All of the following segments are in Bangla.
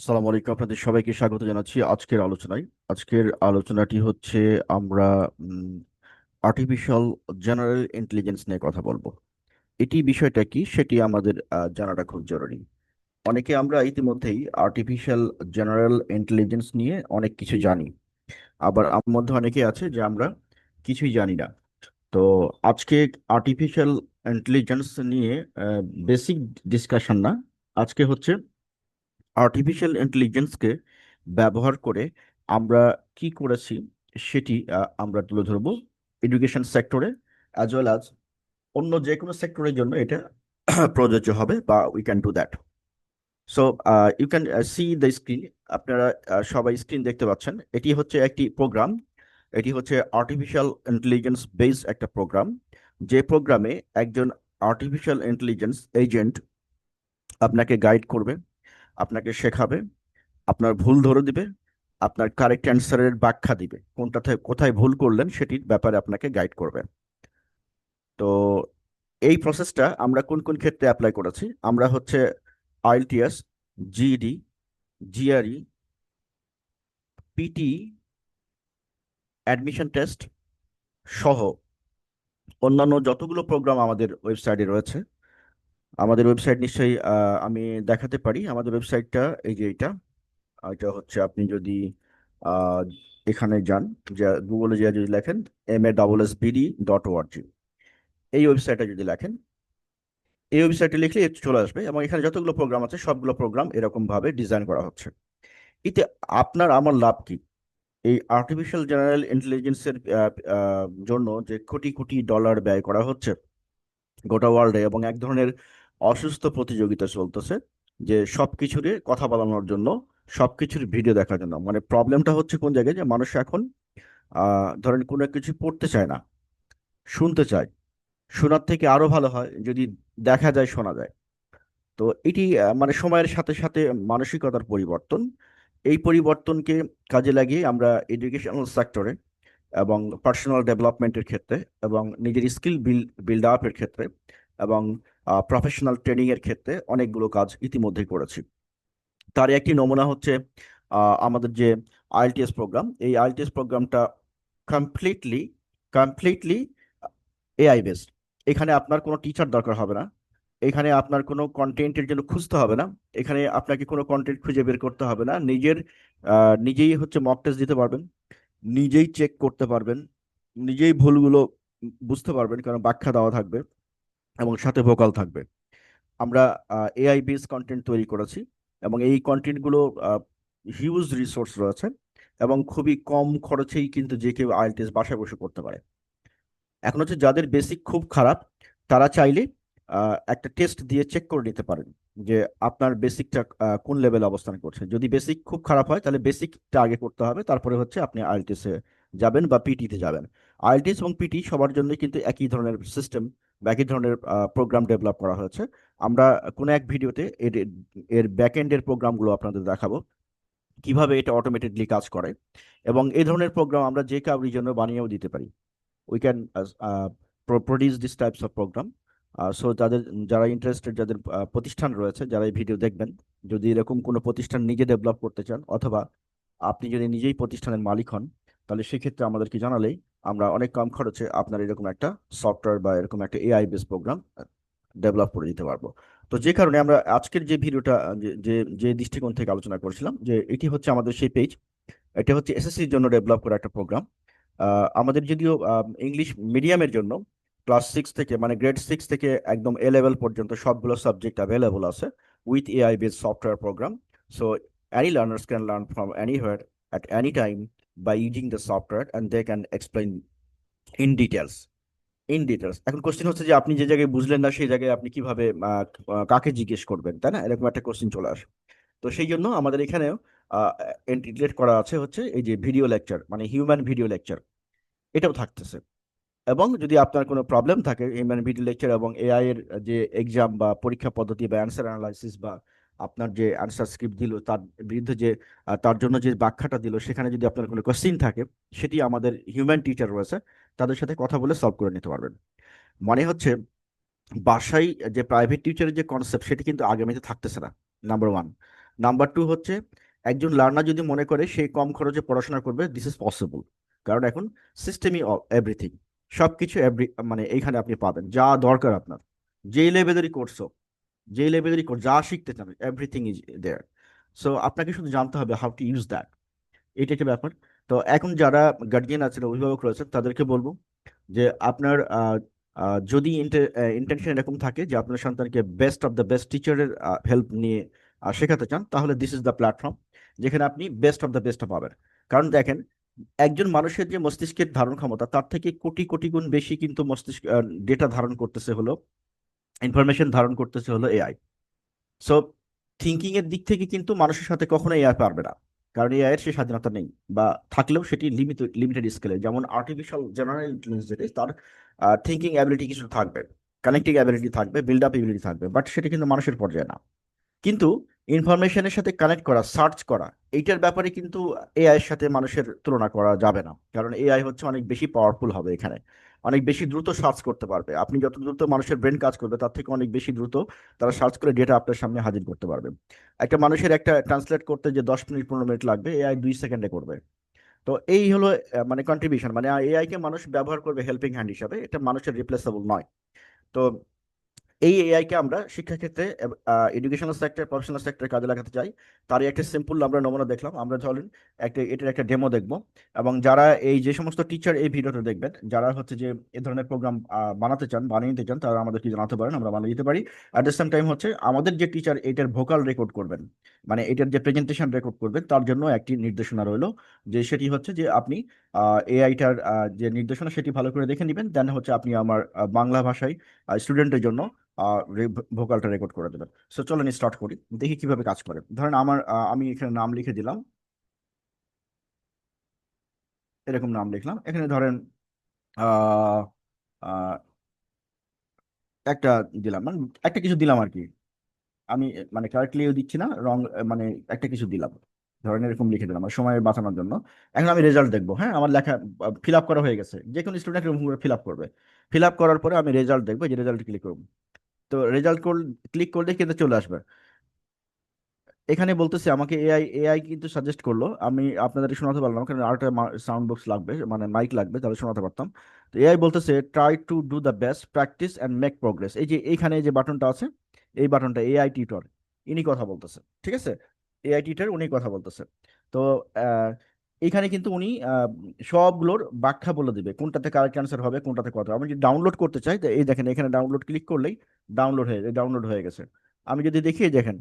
আসসালামু আলাইকুম। আপনাদের সবাইকে স্বাগত জানাচ্ছি আজকের আলোচনায়। আজকের আলোচনাটি হচ্ছে আমরা আর্টিফিশিয়াল জেনারেল ইন্টেলিজেন্স নিয়ে কথা বলব। এটি বিষয়টা কি সেটি আমাদের জানাটা খুব জরুরি। অনেকে আমরা ইতিমধ্যেই আর্টিফিশিয়াল জেনারেল ইন্টেলিজেন্স নিয়ে অনেক কিছু জানি। আবার আমার মধ্যে অনেকে আছে যে আমরা কিছুই জানি না। তো আজকে আর্টিফিশিয়াল ইন্টেলিজেন্স নিয়ে বেসিক ডিসকাশন না। আজকে হচ্ছে আর্টিফিশিয়াল ইন্টেলিজেন্সকে ব্যবহার করে আমরা কি করেছি সেটি আমরা তুলে ধরবো এডুকেশন সেক্টরে অ্যাজ ওয়েল অ্যাজ অন্য যে কোনো সেক্টরের জন্য এটা প্রযোজ্য হবে বা we can do that so you can see the screen আপনারা সবাই স্ক্রিন দেখতে পাচ্ছেন। এটি হচ্ছে একটি প্রোগ্রাম এটি হচ্ছে আর্টিফিশিয়াল ইন্টেলিজেন্স বেসড একটা প্রোগ্রাম যে প্রোগ্রামে একজন আর্টিফিশিয়াল ইন্টেলিজেন্স এজেন্ট আপনাকে গাইড করবে। আপনাকে শেখাবে, আপনার ভুল ধরে দিবে, আপনার কারেক্ট অ্যান্সারের ব্যাখ্যা দিবে কোনটাতে কোথায় ভুল করলেন সেটির ব্যাপারে আপনাকে গাইড করবে। তো এই প্রসেসটা আমরা কোন কোন ক্ষেত্রে অ্যাপ্লাই করেছি? আমরা হচ্ছে IELTS GD GRE PT admission test সহ অন্যান্য যতগুলো প্রোগ্রাম আমাদের ওয়েবসাইটে রয়েছে। আমাদের ওয়েবসাইট নিশ্চয়ই আমি দেখাতে পারি। আমাদের ওয়েবসাইটটা এই যে এটা এটা হচ্ছে আপনি যদি এখানে যান, যা গুগলে যা যদি লেখেন M A double S BD dot ORG এই ওয়েবসাইটে যদি লেখেন, এই ওয়েবসাইটে লিখলে চলে আসবে এবং এখানে যতগুলো প্রোগ্রাম আছে, সবগুলো প্রোগ্রাম এরকম ভাবে ডিজাইন করা হচ্ছে। এতে আপনার আমার লাভ কি? এই আর্টিফিশিয়াল জেনারেল ইন্টেলিজেন্সের জন্য যে কোটি কোটি ডলার ব্যয় করা হচ্ছে, গোটা ওয়ার্ল্ডে এবং এক ধরনের অসুস্থ প্রতিযোগিতা চলতেছে, যে সবকিছুরে কথা বলানোর জন্য, সবকিছুর ভিডিও দেখার জন্য। মানে প্রবলেমটা হচ্ছে কোন জায়গায় যে মানুষ এখন ধরেন কোনো কিছু পড়তে চায় না, শুনতে চায়। শোনার থেকে আরও ভালো হয়, যদি দেখা যায়, শোনা যায়। তো এটি মানে সময়ের সাথে সাথে মানসিকতার পরিবর্তন। এই পরিবর্তনকে কাজে লাগিয়ে আমরা এডুকেশনাল সেক্টরে এবং পার্সোনাল ডেভেলপমেন্টের ক্ষেত্রে এবং নিজের স্কিল বিল্ড আপের ক্ষেত্রে এবং প্রফেশনাল ট্রেনিং এর ক্ষেত্রে অনেকগুলো কাজ ইতিমধ্যেই করেছি। তার একটি নমুনা হচ্ছে আমাদের যে আইএলটিএস প্রোগ্রাম এই আইএলটিএস প্রোগ্রামটা কমপ্লিটলি কমপ্লিটলি এআই বেসড এখানে আপনার কোনো টিচার দরকার হবে না। এখানে আপনার কোনো কন্টেন্টের জন্য খুঁজতে হবে না। এখানে আপনাকে কোনো কন্টেন্ট খুঁজে বের করতে হবে না। নিজের নিজেই হচ্ছে মক টেস্ট দিতে পারবেন। নিজেই চেক করতে পারবেন। নিজেই ভুলগুলো বুঝতে পারবেন, কারণ ব্যাখ্যা দেওয়া থাকবে। এবং সাথে ভোকাল থাকবে। আমরা এআই বেস কন্টেন্ট তৈরি করেছি এবং এই কন্টেন্টগুলো হিউজ রিসোর্স রয়েছে এবং খুবই কম খরচেই কিন্তু যে কেউ আইএলটিএস বাসায় বসে করতে পারে। এখন হচ্ছে যাদের বেসিক খুব খারাপ, তারা চাইলে একটা টেস্ট দিয়ে চেক করে নিতে পারেন যে আপনার বেসিকটা কোন লেভেলে অবস্থান করছে। যদি বেসিক খুব খারাপ হয়, তাহলে বেসিকটা আগে করতে হবে, তারপরে হচ্ছে আপনি আইএলটিএস যাবেন বা পিটিতে যাবেন। আইএলটিএস এবং পিটি সবার জন্য কিন্তু একই ধরনের সিস্টেম একই ধরনের প্রোগ্রাম ডেভেলপ করা হয়েছে। আমরা কোনো এক ভিডিওতে এর এর ব্যাকএন্ডের প্রোগ্রামগুলো আপনাদের দেখাবো, কীভাবে এটা অটোমেটেডলি কাজ করে এবং এই ধরনের প্রোগ্রাম আমরা যে কাউরির জন্য বানিয়েও দিতে পারি। We can produce this types of program so যাদের, যারা ইন্টারেস্টেড যাদের প্রতিষ্ঠান রয়েছে, যারা এই ভিডিও দেখবেন, যদি এরকম কোনো প্রতিষ্ঠান নিজে ডেভেলপ করতে চান অথবা আপনি যদি নিজেই প্রতিষ্ঠানের মালিক হন, তাহলে সেক্ষেত্রে আমাদেরকে জানালেই আমরা অনেক কম খরচে আপনার এরকম একটা সফটওয়্যার বা এরকম একটা এআই বেস প্রোগ্রাম ডেভেলপ করে দিতে পারব। তো যে কারণে আমরা আজকের যে ভিডিওটা যে যে দৃষ্টিকোণ থেকে আলোচনা করেছিলাম, যে এটি হচ্ছে আমাদের সেই পেজ এটা হচ্ছে এসএসসির জন্য ডেভেলপ করা একটা প্রোগ্রাম আমাদের যদিও ইংলিশ মিডিয়ামের জন্য ক্লাস সিক্স থেকে মানে গ্রেড সিক্স থেকে একদম এ লেভেল পর্যন্ত সবগুলো সাবজেক্ট অ্যাভেলেবল আছে with AI base software program so any learners can learn from anywhere at any time by using the software and they can explain in details in details এখন কোশ্চেন হচ্ছে যে আপনি যে জায়গায় বুঝলেন না, সেই জায়গায় আপনি কীভাবে কাকে জিজ্ঞেস করবেন, তাই না? এরকম একটা কোশ্চেন চলে আসে। তো সেই জন্য আমাদের এখানেও ইন্টিগ্রেট করা আছে হচ্ছে এই যে ভিডিও লেকচার মানে হিউম্যান ভিডিও লেকচার এটাও থাকতেছে। এবং যদি আপনার কোনো প্রবলেম থাকে হিউম্যান ভিডিও লেকচার এবং এআই এর যে এক্সাম বা পরীক্ষা পদ্ধতি বা অ্যান্সার অ্যানালাইসিস বা আপনার যে অ্যান্সার স্ক্রিপ্ট দিল, তার বিরুদ্ধে যে তার জন্য যে ব্যাখ্যাটা দিল, সেখানে যদি আপনার কোনো কোশ্চিন থাকে, সেটি আমাদের হিউম্যান টিচার রয়েছে, তাদের সাথে কথা বলে সলভ করে নিতে পারবেন। মানে হচ্ছে, বাসায় যে প্রাইভেট টিউচারের যে কনসেপ্ট সেটি কিন্তু আগামীতে থাকতেছে না নাম্বার ওয়ান নাম্বার টু হচ্ছে, একজন লার্নার যদি মনে করে সে কম খরচে পড়াশোনা করবে দিস ইজ পসিবল কারণ এখন সিস্টেমই এভরিথিং সব কিছু মানে এইখানে আপনি পাবেন, যা দরকার আপনার। যেই লেভেলেরই কোর্স যেই লেভেলেরই যা শিখতে চান এভরিথিং ইজ দেয়ার সো আপনাকে শুধু জানতে হবে হাউ টু ইউজ দ্যাট এটা একটা ব্যাপার। তো এখন যারা গার্জিয়ান আছেন, অভিভাবক রয়েছেন, তাদেরকে বলব যে আপনার যদি ইন্টেনশন এরকম থাকে যে আপনার সন্তানকে বেস্ট অফ দ্য বেস্ট টিচারের হেল্প নিয়ে শেখাতে চান, তাহলে দিস ইজ দ্য প্ল্যাটফর্ম যেখানে আপনি বেস্ট অফ দ্য বেস্ট পাবেন। কারণ দেখেন, একজন মানুষের যে মস্তিষ্কের ধারণ ক্ষমতা তার থেকে কোটি কোটি গুণ বেশি কিন্তু মস্তিষ্ক ডেটা ধারণ করতেছে হলো ইনফরমেশন ধারণ করতেছে হলো এআই সো থিঙ্কিং এর দিক থেকে কিন্তু মানুষের সাথে কখনো এআই পারবে না। কারণ এআই এর সে স্বাধীনতা নেই বা থাকলেও সেটি লিমিটেড লিমিটেড স্কেলে যেমন আর্টিফিশিয়াল জেনারেল ইন্টেলিজেন্স যেটি, তার থিঙ্কিং অ্যাবিলিটি কিছু থাকবে কানেক্টিং অ্যাবিলিটি থাকবে বিল্ড আপ এবিলিটি থাকবে বাট সেটা কিন্তু মানুষের পর্যায়ে না। কিন্তু ইনফরমেশনের সাথে কানেক্ট করা সার্চ করা এইটার ব্যাপারে কিন্তু এআই এর সাথে মানুষের তুলনা করা যাবে না। কারণ এআই হচ্ছে অনেক বেশি পাওয়ারফুল হবে এখানে। অনেক বেশি দ্রুত সার্চ করতে পারবে। আপনি যত দ্রুত মানুষের ব্রেন কাজ করবে, তার থেকে অনেক বেশি দ্রুত তারা সার্চ করে ডেটা আপনার সামনে হাজির করতে পারবে। একটা মানুষের একটা ট্রান্সলেট করতে যে দশ মিনিট, পনেরো মিনিট লাগবে এআই দুই সেকেন্ডে করবে। তো এই হলো মানে কন্ট্রিবিউশন মানে এআইকে মানুষ ব্যবহার করবে হেল্পিং হ্যান্ড হিসাবে, এটা মানুষের রিপ্লেসেবল নয়। তো এই এআই কে আমরা শিক্ষাক্ষেত্রে এডুকেশনাল সেক্টর প্রফেশনাল সেক্টরে কাজে লাগাতে চাই। তারই একটা সিম্পল আমরা নমুনা দেখলাম। আমরা ধরেন একটা, এটার একটা ডেমো দেখব। এবং যারা এই যে সমস্ত টিচার এই ভিডিওটা দেখবেন, যারা হচ্ছে যে এই ধরনের প্রোগ্রাম বানাতে চান, বানিয়ে নিতে চান, তারা আমাদেরকে জানাতে পারেন, আমরা বানিয়ে দিতে পারি। অ্যাট দ্য সেম টাইম হচ্ছে আমাদের যে টিচার এটার ভোকাল রেকর্ড করবেন মানে এটার যে প্রেজেন্টেশন রেকর্ড করবেন, তার জন্য একটি নির্দেশনা রইল, যে সেটি হচ্ছে যে আপনি এআইটার যে নির্দেশনা সেটি ভালো করে দেখে নেবেন। দেন হচ্ছে আপনি আমার বাংলা ভাষায় স্টুডেন্টের জন্য ভোকালটা রেকর্ড করে দেবেন। সো চলেন স্টার্ট করি। দেখি কীভাবে কাজ করে। ধরেন আমার আমি এখানে নাম লিখে দিলাম। এরকম নাম লিখলাম। এখানে ধরেন একটা দিলাম। মানে একটা কিছু দিলাম আর কি। আমি মানে কারেক্টলিও দিচ্ছি না রং মানে একটা কিছু দিলাম। ধরেন এরকম লিখে দিলাম, সময় বাঁচানোর জন্য। এখন আমি রেজাল্ট দেখব হ্যাঁ? আমার লেখা ফিল আপ করা হয়ে গেছে। যে কোনো স্টুডেন্ট এরকম ফিল আপ করবে। ফিল আপ করার পরে আমি রেজাল্ট দেখব যে রেজাল্ট ক্লিক করব তো রেজাল্ট ক্লিক করলে কিন্তু চলে আসবে। এখানে বলতেছে, আমাকে এআই এআই কিন্তু সাজেস্ট করল। আমি আপনাদের শোনাতে পারলাম, কারণ আরেকটা সাউন্ড বক্স লাগবে মানে মাইক লাগবে, তাহলে শোনাতে পারতাম। তো এআই বলতেছে try to do the best practice and make progress এই যে, এইখানে যে বাটনটা আছে, এই বাটনটা এআই টিউটর ইনি কথা বলতেছে। ঠিক আছে? এআই টিউটর উনি কথা বলতেছে তো এখানে কিন্তু উনি সবগুলোর ব্যাখ্যা বলে দিবে, কোনটাতে কারেক্ট অ্যান্সার হবে, কোনটাতে কথা আমি যদি ডাউনলোড করতে চাই, তো এই দেখেন, এখানে ডাউনলোড ক্লিক করলেই ডাউনলোড হয়ে ডাউনলোড হয়ে গেছে। আমি যদি দেখি দেখেন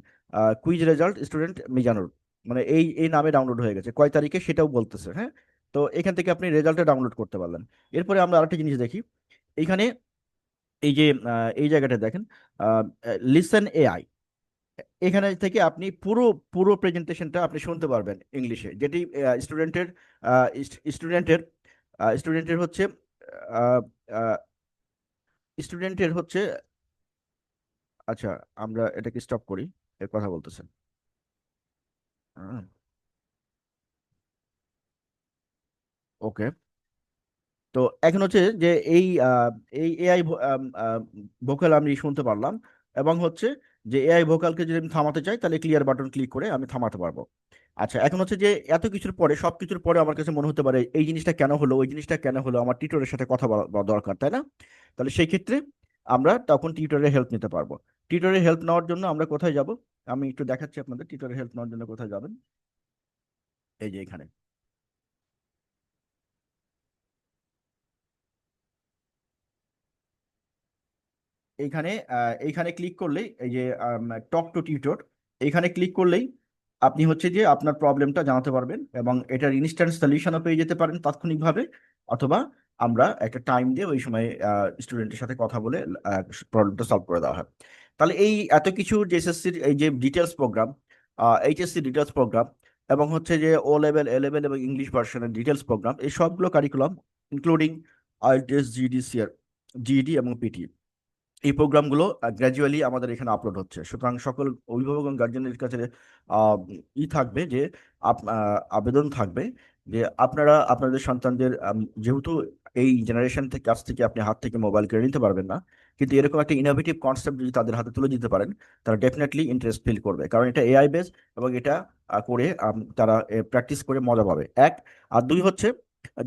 কুইজ রেজাল্ট স্টুডেন্ট মিজানুর মানে এই এই নামে ডাউনলোড হয়ে গেছে, কয় তারিখে সেটাও বলতেছে হ্যাঁ? তো এখান থেকে আপনি রেজাল্টটা ডাউনলোড করতে পারলেন। এরপরে আমরা আরেকটা জিনিস দেখি এইখানে এই যে এই জায়গাটা দেখেন লিসেন এআই এখানে থেকে আপনি পুরো পুরো প্রেজেন্টেশনটা আপনি শুনতে পারবেন ইংলিশে যেটি স্টুডেন্টের স্টুডেন্টের স্টুডেন্টের হচ্ছে স্টুডেন্টের হচ্ছে আচ্ছা আমরা এটাকে স্টপ করি এর কথা বলতেছেন ওকে তো এখন হচ্ছে যে এই এই এআই ভোকাল আমি শুনতে পারলাম এবং হচ্ছে যে এআই ভোকালকে যদি আমি থামাতে চাই, তাহলে ক্লিয়ার বাটন ক্লিক করে আমি থামাতে পারব। আচ্ছা এখন হচ্ছে যে এত কিছুর পরে সব কিছুর পরে আমার কাছে মনে হতে পারে, এই জিনিসটা কেন হলো, ওই জিনিসটা কেন হলো, আমার টিউটরের সাথে কথা বলা দরকার, তাই না? তাহলে সেই ক্ষেত্রে আমরা তখন টিউটরের হেল্প নিতে পারব। টিউটরের হেল্প নেওয়ার জন্য আমরা কোথায় যাব? আমি একটু দেখাচ্ছি আপনাদের টিউটরের হেল্প নেওয়ার জন্য কোথায় যাবেন? এই যে এখানে। এইখানে এইখানে ক্লিক করলেই এই যে টক টু টিউটর এইখানে ক্লিক করলেই আপনি হচ্ছে যে আপনার প্রবলেমটা জানাতে পারবেন এবং এটার ইনস্ট্যান্ট সলিউশনও পেয়ে যেতে পারেন তাৎক্ষণিকভাবে অথবা আমরা একটা টাইম দিয়ে ওই সময় স্টুডেন্টের সাথে কথা বলে প্রবলেমটা সলভ করে দেওয়া হয়। তাহলে এই এত কিছু যে এসএসসির এই যে details program HSC details program এবং হচ্ছে যে ও লেভেল এ লেভেল এবং ইংলিশ ভার্সনের ডিটেলস প্রোগ্রাম এই সবগুলো curriculum including IELTS GD CR GD এবং পিটি এই প্রোগ্রামগুলো গ্র্যাজুয়ালি আমাদের এখানে আপলোড হচ্ছে। সুতরাং সকল অভিভাবক এবং গার্জেনের কাছে ই থাকবে যে আবেদন থাকবে যে, আপনারা আপনাদের সন্তানদের যেহেতু এই জেনারেশন থেকে, কাছ থেকে আপনি হাত থেকে মোবাইল কেড়ে নিতে পারবেন না, কিন্তু এরকম একটা ইনোভেটিভ কনসেপ্ট যদি তাদের হাতে তুলে দিতে পারেন, তারা ডেফিনেটলি ইন্টারেস্ট ফিল করবে। কারণ এটা এআই বেস এবং এটা করে তারা প্র্যাকটিস করে মজা পাবে। এক, আর দুই হচ্ছে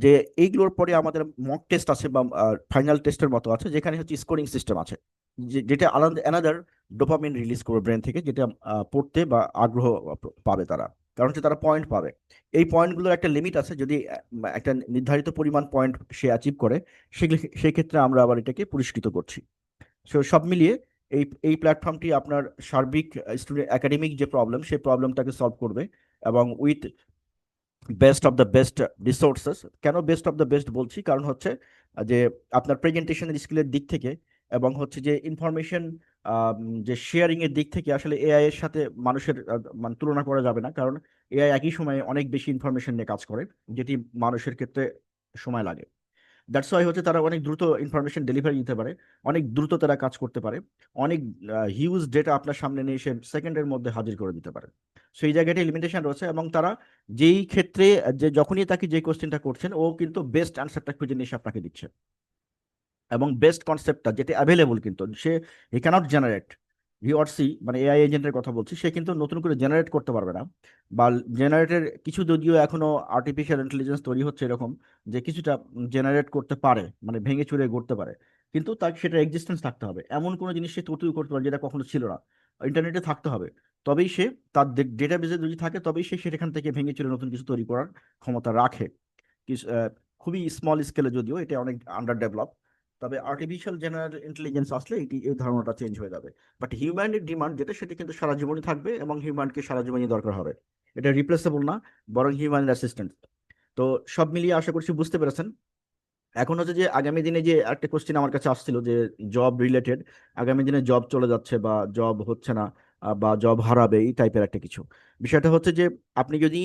যে এইগুলোর পরে আমাদের মক টেস্ট আছে বা ফাইনাল টেস্টের মতো আছে, যেখানে হচ্ছে স্কোরিং সিস্টেম আছে। যেটা আলাদা অ্যানাদার ডোপামিন রিলিজ করবে ব্রেন থেকে, যেটা পড়তে বা আগ্রহ পাবে তারা। কারণ হচ্ছে তারা পয়েন্ট পাবে। এই পয়েন্টগুলোর একটা লিমিট আছে, যদি একটা নির্ধারিত পরিমাণ পয়েন্ট সে অ্যাচিভ করে সেই ক্ষেত্রে আমরা আবার এটাকে পুরস্কৃত করছি। সো সব মিলিয়ে এই এই প্ল্যাটফর্মটি আপনার সার্বিক স্টুডেন্ট একাডেমিক যে প্রবলেম সেই প্রবলেমটাকে সলভ করবে এবং with best of the best resources কেন বেস্ট অফ দ্য বেস্ট বলছি? কারণ হচ্ছে যে আপনার প্রেজেন্টেশনের স্কিলের দিক থেকে এবং হচ্ছে যে ইনফরমেশন যে শেয়ারিং এর দিক থেকে আসলে এআই এর সাথে মানুষের মানে তুলনা করা যাবে না। কারণ এআই একই সময়ে অনেক বেশি ইনফরমেশন নিয়ে কাজ করে, যেটি মানুষের ক্ষেত্রে সময় লাগে। দ্যাটস ওয়াই হচ্ছে তারা অনেক দ্রুত ইনফরমেশন ডেলিভারি দিতে পারে। অনেক দ্রুত তারা কাজ করতে পারে। অনেক হিউজ ডেটা আপনার সামনে নিয়ে এসে সেকেন্ডের মধ্যে হাজির করে দিতে পারে। সো এই জায়গাটা লিমিটেশন রয়েছে এবং তারা যেই ক্ষেত্রে, যে যখনই তাকে যে কোশ্চেনটা করছেন, ও কিন্তু বেস্ট অ্যান্সারটা খুঁজে নিয়ে এসে আপনাকে দিচ্ছে। এবং বেস্ট কনসেপ্টটা যেটা অ্যাভেলেবল কিন্তু, সে he cannot generate he or she মানে এআই এজেন্টের কথা বলছি, সে কিন্তু নতুন করে জেনারেট করতে পারবে না। বা জেনারেটের কিছু যদিও এখনও আর্টিফিশিয়াল ইন্টেলিজেন্স তৈরি হচ্ছে এরকম যে কিছুটা জেনারেট করতে পারে মানে ভেঙে চুরে গড়তে পারে। কিন্তু তার সেটা এক্সিস্টেন্স থাকতে হবে। এমন কোনো জিনিস সে তৈরি করতে পারে যেটা কখনো ছিল না। ইন্টারনেটে থাকতে হবে। তবেই সে তার ডেটাবেসে যদি থাকে, তবেই সে সেখান থেকে ভেঙে চুরে নতুন কিছু তৈরি করার ক্ষমতা রাখে। খুবই স্মল স্কেলে যদিও, এটা অনেক আন্ডার ডেভেলপ তবে আর্টিফিশিয়াল জেনারেল ইন্টেলিজেন্স আসলে এটি, এই ধারণাটা চেঞ্জ হয়ে যাবে। বাট হিউম্যানের ডিমান্ড যেটা, সেটি কিন্তু সারা জীবনই থাকবে এবং হিউম্যানকে সারা জীবনই দরকার হবে। এটা রিপ্লেসেবল না, বরং হিউম্যানের অ্যাসিস্ট্যান্ট তো সব মিলিয়ে আশা করছি বুঝতে পেরেছেন। এখন হচ্ছে যে আগামী দিনে যে একটা কোশ্চেন আমার কাছে আসছিল যে জব রিলেটেড আগামী দিনে জব চলে যাচ্ছে বা জব হচ্ছে না বা জব হারাবে, এই টাইপের একটা কিছু। বিষয়টা হচ্ছে যে আপনি যদি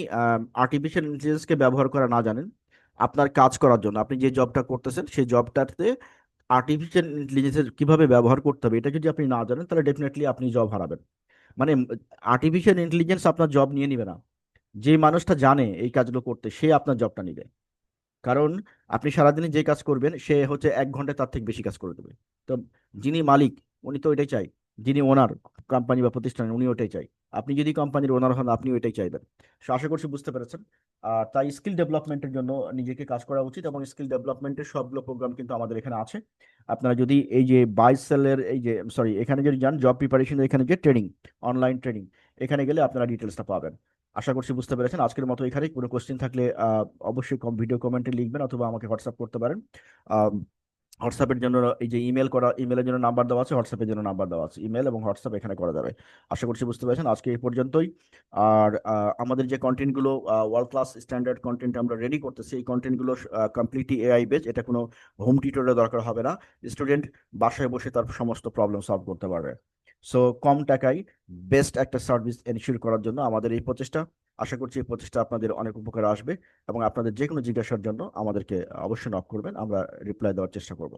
আর্টিফিশিয়াল ইন্টেলিজেন্সকে ব্যবহার করা না জানেন, আপনার কাজ করার জন্য, আপনি যে জবটা করতেছেন, সেই জবটাতে আর্টিফিশিয়াল ইন্টেলিজেন্সের কীভাবে ব্যবহার করতে হবে, এটা যদি আপনি না জানেন, তাহলে ডেফিনেটলি আপনি জব হারাবেন। মানে আর্টিফিশিয়াল ইন্টেলিজেন্স আপনার জব নিয়ে নিবে না। যে মানুষটা জানে এই কাজগুলো করতে, সে আপনার জবটা নিবে। কারণ, আপনি সারাদিনে যে কাজ করবেন, সে হচ্ছে এক ঘন্টায় তার থেকে বেশি কাজ করে দেবে। তো যিনি মালিক, উনি তো এটাই চাই। যিনি ওনার কোম্পানি বা প্রতিষ্ঠান উনি ওটাই চাই। আপনি যদি কোম্পানির ওনার হন, আপনি ওইটাই চাইবেন। সো আশা করছি বুঝতে পেরেছেন। আর তাই স্কিল ডেভেলপমেন্টের জন্য নিজেকে কাজ করা উচিত এবং স্কিল ডেভেলপমেন্টের সবগুলো প্রোগ্রাম কিন্তু আমাদের এখানে আছে। আপনারা যদি এই যে বাইশ সেলের এই যে সরি এখানে যদি যান জব প্রিপারেশন এখানে যে ট্রেনিং অনলাইন ট্রেনিং এখানে গেলে আপনারা ডিটেলসটা পাবেন। আশা করছি বুঝতে পেরেছেন। আজকের মতো এখানে কোনো কোশ্চেন থাকলে অবশ্যই কম ভিডিও কমেন্টে লিখবেন অথবা আমাকে হোয়াটসঅ্যাপ করতে পারেন। হোয়াটসঅ্যাপের জন্য, এই যে ইমেল করা ইমেলের জন্য নাম্বার দেওয়া আছে হোয়াটসঅ্যাপের জন্য নাম্বার দেওয়া আছে। ইমেল এবং হোয়াটসঅ্যাপ এখানে করা যাবে। আশা করছি বুঝতে পেরেছেন, আজকে এই পর্যন্তই। আর আমাদের যে কন্টেন্টগুলো ওয়ার্ল্ড ক্লাস স্ট্যান্ডার্ড কন্টেন্ট আমরা রেডি করতেছি, এই কন্টেন্টগুলো কমপ্লিটলি এআই বেস এটা কোনো হোম টিউটরের দরকার হবে না। স্টুডেন্ট বাসায় বসে তার সমস্ত প্রবলেম সলভ করতে পারবে। সো কম টাকায় বেস্ট একটা সার্ভিস এনশিওর করার জন্য আমাদের এই প্রচেষ্টা। আশা করছি এই প্রচেষ্টা আপনাদের অনেক উপকার আসবে এবং আপনাদের যে কোনো জিজ্ঞাসার জন্য আমাদেরকে অবশ্যই নক করবেন, আমরা রিপ্লাই দেওয়ার চেষ্টা করব।